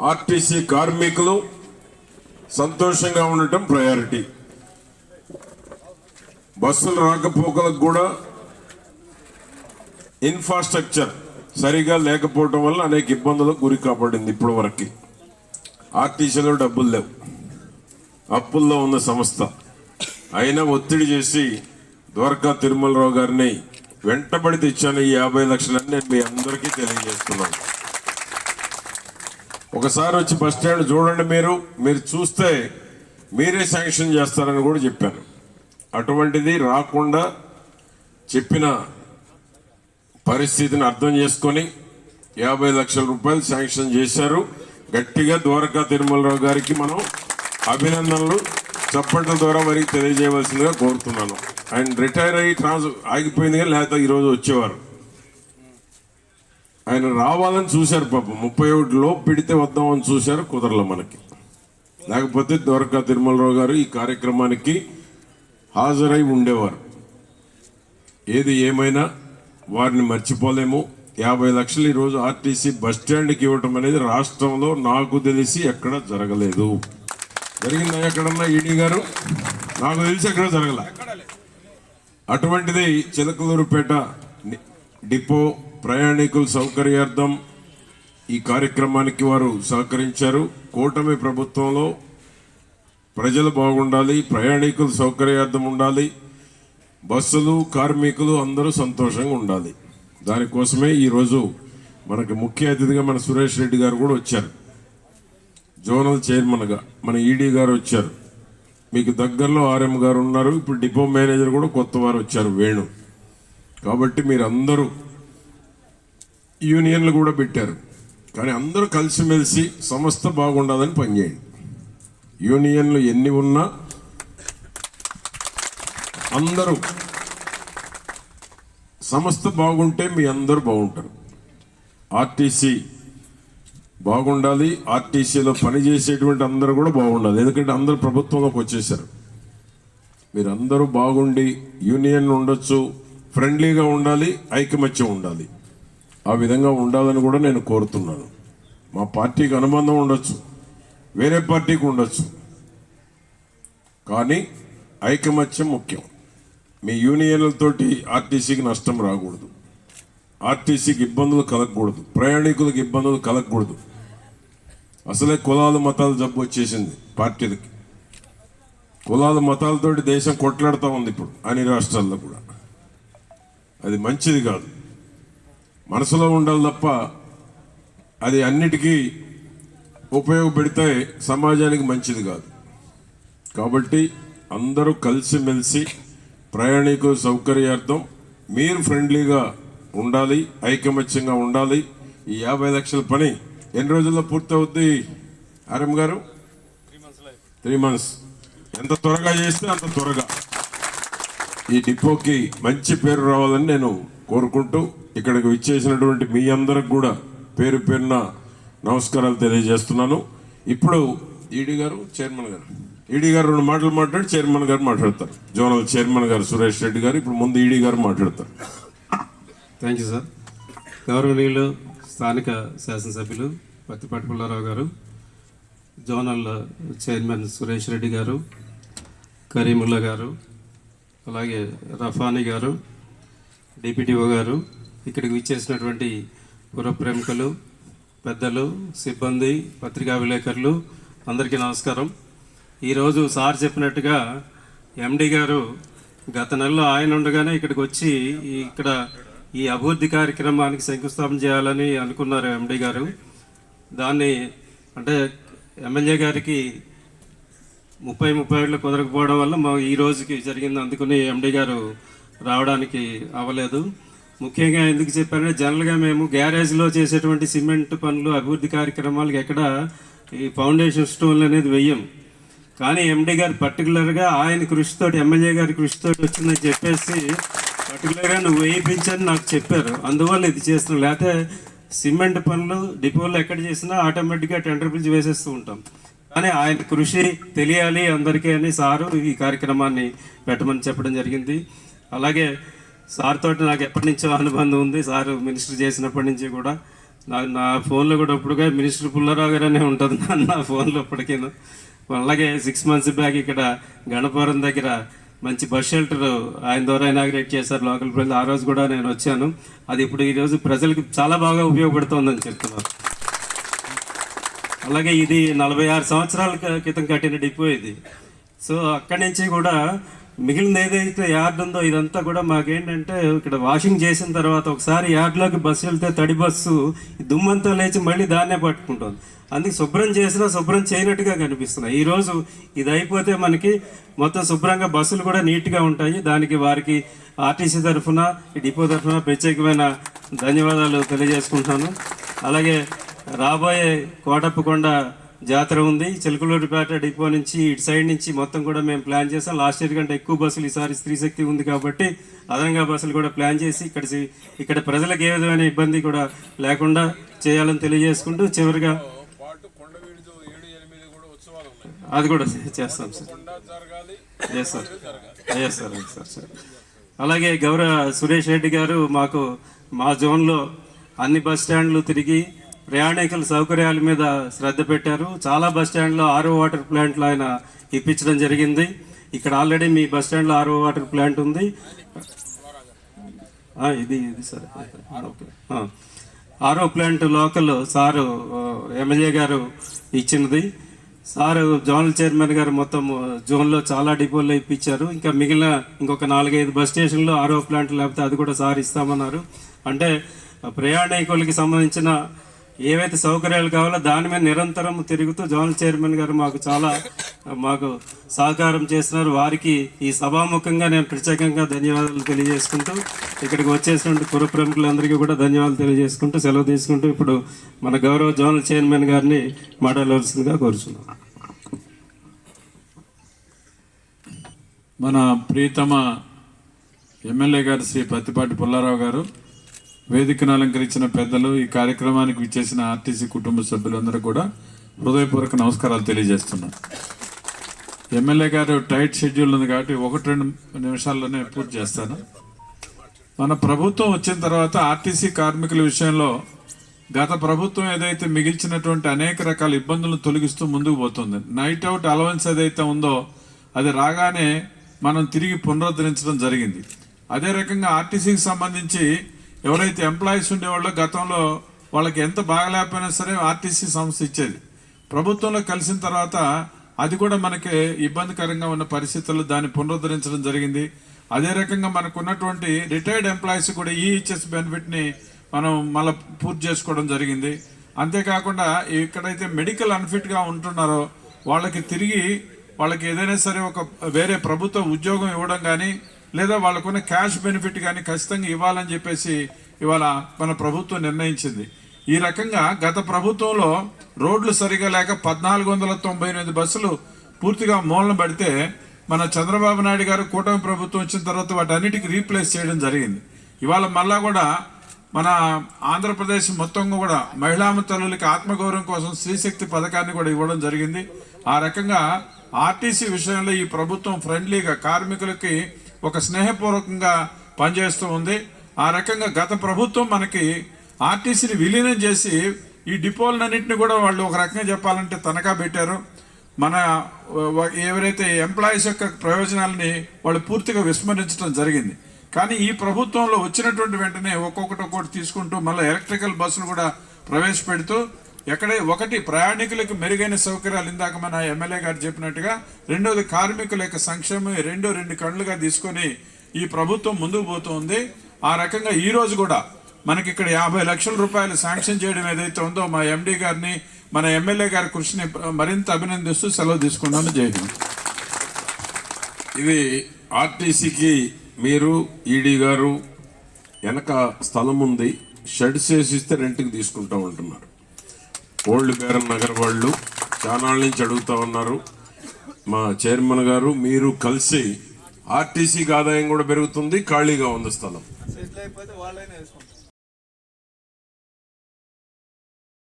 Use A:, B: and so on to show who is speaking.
A: RTC కార్మికులు సంతోషంగా ఉండటం ప్రయారిటీ బస్సులు రాకపోకలకు కూడా ఇన్ఫ్రాస్ట్రక్చర్ సరిగా లేకపోవటం వల్ల అనేక ఇబ్బందులకు గురి కాపాడింది ఇప్పటి వరకు ఆర్టీసీలో డబ్బులు లేవు. అప్పుల్లో ఉన్న సంస్థ. అయినా ఒత్తిడి చేసి ద్వారకా తిరుమలరావు గారిని వెంటబడి తెచ్చాను. ఈ యాభై లక్షలని నేను మీ అందరికీ తెలియజేస్తున్నాను. ఒకసారి వచ్చి బస్ స్టాండ్ చూడండి మీరు. మీరు చూస్తే మీరే శాంక్షన్ చేస్తారని కూడా చెప్పాను. అటువంటిది రాకుండా చెప్పిన పరిస్థితిని అర్థం చేసుకొని యాభై లక్షల రూపాయలు శాంక్షన్ చేశారు. గట్టిగా ద్వారకా తిరుమలరావు గారికి మనం అభినందనలు. చప్పట్ల ద్వారా వారికి తెలియజేయవలసిందిగా కోరుతున్నాను. ఆయన రిటైర్ అయ్యి ట్రాన్స్ ఆగిపోయింది కానీ లేకపోతే ఈరోజు వచ్చేవారు. ఆయన రావాలని చూశారు పాపం. ముప్పై ఒకటిలో పిడితే పెడితే వద్దామని చూశారు కుదరల మనకి. లేకపోతే ద్వారకా తిరుమలరావు గారు ఈ కార్యక్రమానికి హాజరై ఉండేవారు. ఏది ఏమైనా వారిని మర్చిపోలేము. యాభై లక్షలు ఈరోజు ఆర్టీసీ బస్ స్టాండ్కి ఇవ్వటం అనేది రాష్ట్రంలో నాకు తెలిసి ఎక్కడ జరగలేదు. జరిగిందా ఎక్కడన్నా ఈడీ గారు? నాకు తెలిసి ఎక్కడ జరగల. అటువంటిది చిలకలూరుపేట డిపో ప్రయాణికుల సౌకర్యార్థం ఈ కార్యక్రమానికి వారు సహకరించారు. కూటమి ప్రభుత్వంలో ప్రజలు బాగుండాలి ప్రయాణికులు సౌకర్యార్థం ఉండాలి బస్సులు కార్మికులు అందరూ సంతోషంగా ఉండాలి. దానికోసమే ఈరోజు మనకి ముఖ్య అతిథిగా మన సురేష్ రెడ్డి గారు కూడా వచ్చారు. జోనల్ చైర్మన్గా మన ఈడీ గారు వచ్చారు. మీకు దగ్గరలో ఆర్ఎం గారు ఉన్నారు. ఇప్పుడు డిపో మేనేజర్ కూడా కొత్త వారు వచ్చారు వేణు. కాబట్టి మీరందరూ యూనియన్లు కూడా పెట్టారు. కానీ అందరూ కలిసిమెలిసి సంస్థ బాగుండదని పనిచేయండి. యూనియన్లు ఎన్ని ఉన్నా అందరూ సంస్థ బాగుంటే మీ అందరూ బాగుంటారు. ఆర్టీసీ బాగుండాలి ఆర్టీసీలో పనిచేసేటువంటి అందరూ కూడా బాగుండాలి. ఎందుకంటే అందరూ ప్రభుత్వంలోకి వచ్చేసారు మీరందరూ బాగుండి యూనియన్ ఉండొచ్చు ఫ్రెండ్లీగా ఉండాలి ఐకమత్యం ఉండాలి. ఆ విధంగా ఉండాలని కూడా నేను కోరుతున్నాను. మా పార్టీకి అనుబంధం ఉండొచ్చు వేరే పార్టీకి ఉండొచ్చు. కానీ ఐకమత్యం ముఖ్యం. మీ యూనియన్లతోటి ఆర్టీసీకి నష్టం రాకూడదు. ఆర్టీసీకి ఇబ్బందులు కలగకూడదు. ప్రయాణికులకు ఇబ్బందులు కలగకూడదు. అసలే కులాలు మతాలు జబ్బు వచ్చేసింది పార్టీలకి. కులాలు మతాలతోటి దేశం కొట్లాడుతూ ఉంది ఇప్పుడు అన్ని రాష్ట్రాల్లో కూడా. అది మంచిది కాదు. మనసులో ఉండాలి తప్ప అది అన్నిటికీ ఉపయోగపెడితే సమాజానికి మంచిది కాదు. కాబట్టి అందరూ కలిసిమెలిసి ప్రయాణికుల సౌకర్యార్థం మీరు ఫ్రెండ్లీగా ఉండాలి ఐకమత్యంగా ఉండాలి. ఈ యాభై లక్షల పని ఎన్ని రోజుల్లో పూర్తవుద్ది? ఆర్ఎం గారు? త్రీ మంత్స్ ఎంత త్వరగా చేస్తే అంత త్వరగా. ఈ డిపోకి మంచి పేరు రావాలని నేను కోరుకుంటూ ఇక్కడికి విచ్చేసినటువంటి మీ అందరికి కూడా పేరు పేరున నమస్కారాలు తెలియజేస్తున్నాను. ఇప్పుడు ఈడీ గారు చైర్మన్ గారు. ఈడీ గారు రెండు మాటలు మాట్లాడి చైర్మన్ గారు మాట్లాడతారు. జోనల్ చైర్మన్ గారు సురేష్ రెడ్డి గారు ఇప్పుడు ముందు ఈడీ గారు మాట్లాడతారు.
B: థ్యాంక్ యూ సార్ గౌరవనీయులు స్థానిక శాసనసభ్యులు పత్తిపాటి పుల్లారావు గారు జోనల్ చైర్మన్ సురేష్ రెడ్డి గారు కరీముల్లా గారు అలాగే రఫానీ గారు డిపిటిఓ గారు ఇక్కడికి విచ్చేసినటువంటి పుర ప్రముఖులు పెద్దలు సిబ్బంది పత్రికా విలేకరులు అందరికీ నమస్కారం ఈరోజు సార్ చెప్పినట్టుగా ఎండి గారు గత నెలలో ఆయన ఉండగానే ఇక్కడికి వచ్చి ఇక్కడ ఈ అభివృద్ధి కార్యక్రమానికి శంకుస్థాపన చేయాలని అనుకున్నారు ఎండి గారు. దాన్ని అంటే ఎమ్మెల్యే గారికి ముప్పై ముప్పై ఏళ్ళు కుదరకపోవడం వల్ల మా ఈ రోజుకి జరిగింది అందుకుని ఎండి గారు రావడానికి అవ్వలేదు. ముఖ్యంగా ఎందుకు చెప్పారంటే జనరల్గా మేము గ్యారేజ్లో చేసేటువంటి సిమెంట్ పనులు అభివృద్ధి కార్యక్రమాలకు ఎక్కడ ఈ ఫౌండేషన్ స్టోన్లు అనేది వెయ్యం. కానీ ఎండి గారు పర్టికులర్గా ఆయన కృషితోటి ఎమ్మెల్యే గారి కృషితోటి వచ్చిందని చెప్పేసి పర్టికులర్గా నువ్వు వేయించని నాకు చెప్పారు. అందువల్ల ఇది చేస్తున్నావు లేకపోతే సిమెంట్ పనులు డిపోలో ఎక్కడ చేసినా ఆటోమేటిక్గా టెండర్ పిలిచి వేసేస్తూ ఉంటాం. కానీ ఆయన కృషి తెలియాలి అందరికీ అని సారు ఈ కార్యక్రమాన్ని పెట్టమని చెప్పడం జరిగింది. అలాగే సార్ తోటి నాకు ఎప్పటి నుంచో అనుబంధం ఉంది. సారు మినిస్టర్ చేసినప్పటి నుంచి కూడా. నా నా ఫోన్లో కూడా ఇప్పుడుగా మినిస్టర్ పుల్లారావు గారనే ఉంటుంది. నా ఫోన్లో ఇప్పటికేను. అలాగే సిక్స్ మంత్స్ బ్యాక్ ఇక్కడ గణపురం దగ్గర మంచి బస్ షెల్టర్ ఆయన ద్వారా ఇనాగ్రేట్ చేశారు లోకల్ ప్రజలు. ఆ రోజు కూడా నేను వచ్చాను. అది ఇప్పుడు ఈ రోజు ప్రజలకు చాలా బాగా ఉపయోగపడుతోందని చెప్తున్నారు. అలాగే ఇది నలభై ఆరు సంవత్సరాల క్రితం కట్టిన డిపో ఇది. సో అక్కడి నుంచి కూడా మిగిలిన ఏదైతే యార్డ్ ఉందో ఇదంతా కూడా మాకేంటంటే ఇక్కడ వాషింగ్ చేసిన తర్వాత ఒకసారి యార్డ్లోకి బస్సు వెళ్తే తడి బస్సు దుమ్మంతా లేచి మళ్ళీ దాన్నే పట్టుకుంటుంది. అందుకే శుభ్రం చేసినా శుభ్రం చేయనట్టుగా కనిపిస్తున్నాయి. ఈరోజు ఇది అయిపోతే మనకి మొత్తం శుభ్రంగా బస్సులు కూడా నీట్గా ఉంటాయి. దానికి వారికి ఆర్టీసీ తరఫున ఈ డిపో తరఫున ప్రత్యేకమైన ధన్యవాదాలు తెలియజేసుకుంటున్నాను. అలాగే రాబోయే కోటప్పకొండ జాతర ఉంది. చిలకలూరిపేట డిపో నుంచి ఇటు సైడ్ నుంచి మొత్తం కూడా మేము ప్లాన్ చేసాం. లాస్ట్ ఇయర్ కంటే ఎక్కువ బస్సులు ఈసారి స్త్రీశక్తి ఉంది కాబట్టి అదనంగా బస్సులు కూడా ప్లాన్ చేసి ఇక్కడ ఇక్కడ ప్రజలకు ఏ విధమైన ఇబ్బంది కూడా లేకుండా చేయాలని తెలియజేసుకుంటూ చివరిగా అది కూడా చేస్తాం sir. Yes sir yes sir yes sir sir అలాగే గౌరవ సురేష్ రెడ్డి గారు మాకు మా జోన్లో అన్ని బస్ స్టాండ్లు తిరిగి ప్రయాణికుల సౌకర్యాల మీద శ్రద్ధ పెట్టారు. చాలా బస్ స్టాండ్లో ఆరో వాటర్ ప్లాంట్లు ఆయన ఇప్పించడం జరిగింది. ఇక్కడ ఆల్రెడీ మీ బస్ స్టాండ్లో ఆరో వాటర్ ప్లాంట్ ఉంది. ఇది ఇది సరే. ఓకే ఆరో ప్లాంట్ లోకల్ సారు ఎమ్మెల్యే గారు ఇచ్చినది. సారు జోనల్ చైర్మన్ గారు మొత్తం జోన్లో చాలా డిపోల్లో ఇప్పించారు. ఇంకా మిగిలిన ఇంకొక నాలుగైదు బస్ స్టేషన్లో ఆరో ప్లాంట్ లేకపోతే అది కూడా సార్ ఇస్తామన్నారు. అంటే ప్రయాణికులకి సంబంధించిన ఏవైతే సౌకర్యాలు కావాలో దాని మీద నిరంతరం తిరుగుతూ జోనల్ చైర్మన్ గారు మాకు చాలా మాకు సహకారం చేస్తున్నారు. వారికి ఈ సభాముఖంగా నేను ప్రత్యేకంగా ధన్యవాదాలు తెలియజేసుకుంటూ ఇక్కడికి వచ్చేసినటువంటి పుర ప్రముఖులందరికీ కూడా ధన్యవాదాలు తెలియజేసుకుంటూ సెలవు తీసుకుంటూ ఇప్పుడు మన గౌరవ జోనల్ చైర్మన్ గారిని మాట్లాడవలసిందిగా కోరుచున్నాం.
C: మన ప్రీతమ ఎమ్మెల్యే గారు శ్రీ పత్తిపాటి పుల్లారావు గారు వేదికను అలంకరించిన పెద్దలు ఈ కార్యక్రమానికి విచ్చేసిన ఆర్టీసీ కుటుంబ సభ్యులందరూ కూడా హృదయపూర్వక నమస్కారాలు తెలియజేస్తున్నాను ఎమ్మెల్యే గారు టైట్ షెడ్యూల్ ఉంది కాబట్టి ఒకటి రెండు నిమిషాల్లోనే పూర్తి చేస్తాను. మన ప్రభుత్వం వచ్చిన తర్వాత ఆర్టీసీ కార్మికుల విషయంలో గత ప్రభుత్వం ఏదైతే మిగిల్చినటువంటి అనేక రకాల ఇబ్బందులను తొలగిస్తూ ముందుకు పోతుంది. నైట్ అవుట్ అలవెన్స్ ఏదైతే ఉందో అది రాగానే మనం తిరిగి పునరుద్ధరించడం జరిగింది. అదే రకంగా ఆర్టీసీకి సంబంధించి ఎవరైతే ఎంప్లాయీస్ ఉండేవాళ్ళో గతంలో వాళ్ళకి ఎంత బాగలేకపోయినా సరే ఆర్టీసీ సంస్థ ఇచ్చేది. ప్రభుత్వంలో కలిసిన తర్వాత అది కూడా మనకి ఇబ్బందికరంగా ఉన్న పరిస్థితుల్లో దాన్ని పునరుద్ధరించడం జరిగింది. అదే రకంగా మనకు ఉన్నటువంటి రిటైర్డ్ ఎంప్లాయీస్ కూడా ఈహెచ్ఎస్ బెనిఫిట్ని మనం మళ్ళీ పూర్తి చేసుకోవడం జరిగింది. అంతేకాకుండా ఎక్కడైతే మెడికల్ అన్ఫిట్గా ఉంటున్నారో వాళ్ళకి తిరిగి వాళ్ళకి ఏదైనా సరే ఒక వేరే ప్రభుత్వ ఉద్యోగం ఇవ్వడం కానీ లేదా వాళ్ళకున్న క్యాష్ బెనిఫిట్ కానీ ఖచ్చితంగా ఇవ్వాలని చెప్పేసి ఇవాళ మన ప్రభుత్వం నిర్ణయించింది. ఈ రకంగా గత ప్రభుత్వంలో రోడ్లు సరిగా లేక పద్నాలుగు వందల తొంభై ఎనిమిది బస్సులు పూర్తిగా మూలన పెడితే మన చంద్రబాబు నాయుడు గారు కూటమి ప్రభుత్వం వచ్చిన తర్వాత వాటన్నిటికీ రీప్లేస్ చేయడం జరిగింది. ఇవాళ మళ్ళా కూడా మన ఆంధ్రప్రదేశ్ మొత్తం కూడా మహిళా తల్లులకి ఆత్మగౌరవం కోసం స్త్రీశక్తి పథకాన్ని కూడా ఇవ్వడం జరిగింది. ఆ రకంగా ఆర్టీసీ విషయంలో ఈ ప్రభుత్వం ఫ్రెండ్లీగా కార్మికులకి ఒక స్నేహపూర్వకంగా పనిచేస్తూ ఉంది. ఆ రకంగా గత ప్రభుత్వం మనకి ఆర్టీసీని విలీనం చేసి ఈ డిపోలన్నింటినీ కూడా వాళ్ళు ఒక రకంగా చెప్పాలంటే తనఖా పెట్టారు. మన ఎవరైతే ఎంప్లాయీస్ యొక్క ప్రయోజనాలని వాళ్ళు పూర్తిగా విస్మరించడం జరిగింది. కానీ ఈ ప్రభుత్వంలో వచ్చినటువంటి వెంటనే ఒక్కొక్కటి ఒక్కొక్కటి తీసుకుంటూ మళ్ళీ ఎలక్ట్రికల్ బస్సులు కూడా ప్రవేశపెడుతూ ఎక్కడే ఒకటి ప్రయాణికులకు మెరుగైన సౌకర్యాలు ఇందాక మన ఎమ్మెల్యే గారు చెప్పినట్టుగా రెండోది కార్మికుల యొక్క సంక్షేమం రెండో రెండు రెండు కళ్ళుగా తీసుకొని ఈ ప్రభుత్వం ముందుకు పోతుంది. ఆ రకంగా ఈ రోజు కూడా మనకి ఇక్కడ యాభై లక్షల రూపాయలు శాంక్షన్ చేయడం ఏదైతే ఉందో మా ఎండి గారిని మన ఎమ్మెల్యే గారి కృషిని మరింత అభినందిస్తూ సెలవు తీసుకున్నాను జై
A: ఇది ఆర్టీసీకి మీరు ఈడీ గారు వెనక స్థలం ఉంది. షెడ్స్ వేసిస్తే రెంట్కి తీసుకుంటా ఉంటున్నారు ఓల్డ్ బేరం నగర్ వాళ్ళు చాలా నుంచి అడుగుతా ఉన్నారు. మా చైర్మన్ గారు మీరు కలిసి ఆర్టీసీకి ఆదాయం కూడా పెరుగుతుంది ఖాళీగా ఉంది స్థలం.